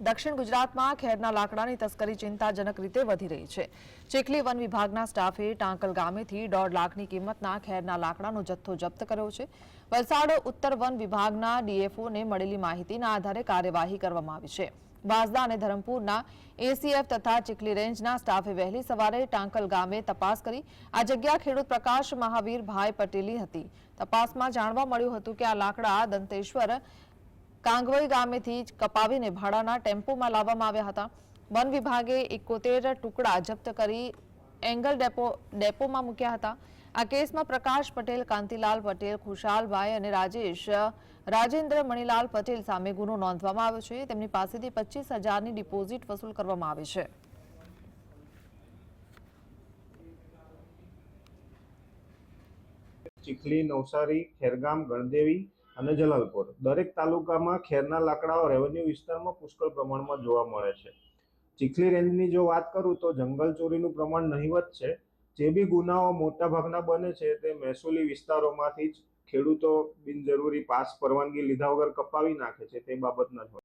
દક્ષિણ ગુજરાતમાં ખેરના લાકડાની તસ્કરી ચિંતાજનક રીતે વધી રહી છે. ચેકલી વન વિભાગના સ્ટાફે ટાંકલ ગામેથી દોઢ લાખની કિંમતના ખેરના લાકડાનો જથ્થો જપ્ત કર્યો છે. વલસાડ ઉત્તર વન વિભાગના ડીએફઓને મળેલી માહિતીના આધારે કાર્યવાહી કરવામાં આવી છે. વાંસદા અને ધરમપુરના એસીએફ તથા ચીખલી રેન્જના સ્ટાફે વહેલી સવારે ટાંકલ ગામે તપાસ કરી. આ જગ્યા ખેડૂત પ્રકાશ મહાવીરભાઈ પટેલી હતી. તપાસમાં જાણવા મળ્યું હતું કે આ લાકડા દંતેશ્વર કાંગવઈ ગામેથી કપાવીને ભાડાના ટેમ્પોમાં લાવવામાં આવ્યા હતા. વન વિભાગે એકોતેર ટુકડા જપ્ત કરી એંગલ ડેપો, ડેપોમાં મૂક્યા હતા. આ કેસમાં પ્રકાશ પટેલ, કાંતિલાલ પટેલ, ખુશાલભાઈ અને રાજેશ, રાજેન્દ્ર મણીલાલ પટેલ સામે ગુનો નોંધવામાં આવ્યો છે. તેમની પાસેથી પચીસ હજારની ડિપોઝિટ વસૂલ કરવામાં આવી છે. ચીખલી, નવસારી, ખેરગામ, ગણદેવી અને જલાલપોર. દરેક તાલુકામાં ખેરના લાકડાઓ રેવન્યુ વિસ્તારમાં પુષ્કળ પ્રમાણમાં જોવા મળે છે. ચીખલી રેન્જની જો વાત કરું તો જંગલ ચોરીનું પ્રમાણ નહીવત છે. જે બી ગુનાઓ મોટા ભાગના બને છે તે મહેસૂલી વિસ્તારોમાંથી જ ખેડૂતો બિનજરૂરી પાસ પરવાનગી લીધા વગર કપાવી નાખે છે તે બાબતના જ હોય